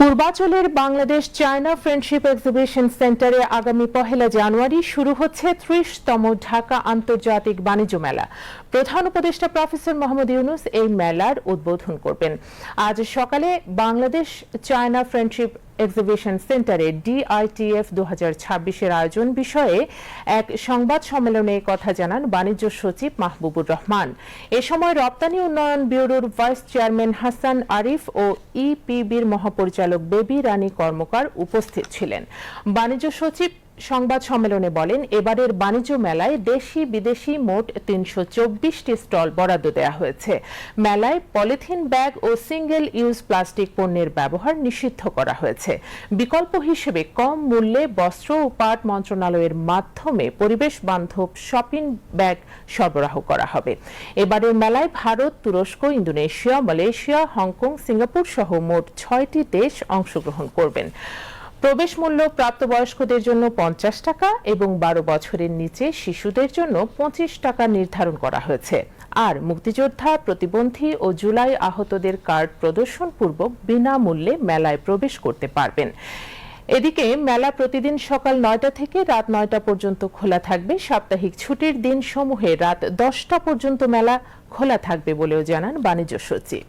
পূর্বাচলের Bangladesh China friendship exhibition সেন্টারে আগামী পহেলা জানুয়ারি শুরু হচ্ছে ত্রিশতম ঢাকা আন্তর্জাতিক বাণিজ্য মেলা। প্রধান উপদেষ্টা প্রফেসর মোহাম্মদ ইউনুস এই মেলার উদ্বোধন করবেন। আজ সকালে বাংলাদেশ চায়না ফ্রেন্ডশিপ এক্সিবিশন সেন্টারে ডিআইটিএফ দু ছাব্বিশের আয়োজন বিষয়ে এক সংবাদ সম্মেলনে কথা জানান বাণিজ্য সচিব মাহবুবুর রহমান। এ সময় রপ্তানি উন্নয়ন ব্যুরোর ভাইস চেয়ারম্যান হাসান আরিফ ও ইপিবির মহাপরিচালক বেবি রানী কর্মকার উপস্থিত ছিলেন। বাণিজ্য সচিব সংবাদ সম্মেলনে বলেন, এবারের বাণিজ্য মেলায় দেশি বিদেশি মোট তিনশো চব্বিশটি স্টল বরাদ্দ দেওয়া হয়েছে। মেলায় পলিথিন ব্যাগ ও সিঙ্গেল ইউজ প্লাস্টিক পণ্যের ব্যবহার নিষিদ্ধ করা হয়েছে। বিকল্প হিসেবে কম মূল্যে বস্ত্র ও পাট মন্ত্রণালয়ের মাধ্যমে পরিবেশ বান্ধব শপিং ব্যাগ সরবরাহ করা হবে। এবারের মেলায় ভারত, তুরস্ক, ইন্দোনেশিয়া, মালয়েশিয়া, হংকং, সিঙ্গাপুর সহ মোট ছয়টি দেশ অংশগ্রহণ করবেন। প্রবেশ মূল্য প্রাপ্তবয়স্কদের জন্য পঞ্চাশ টাকা এবং বারো বছরের নিচে শিশুদের জন্য পঁচিশ টাকা নির্ধারণ করা হয়েছে। আর মুক্তিযোদ্ধা, প্রতিবন্ধী ও জুলাই আহতদের কার্ড প্রদর্শন পূর্বক বিনামূল্যে মেলায় প্রবেশ করতে পারবেন। এদিকে মেলা প্রতিদিন সকাল নয়টা থেকে রাত নয়টা পর্যন্ত খোলা থাকবে। সাপ্তাহিক ছুটির দিন সমূহে রাত দশটা পর্যন্ত মেলা খোলা থাকবে বলেও জানান বাণিজ্য সচিব।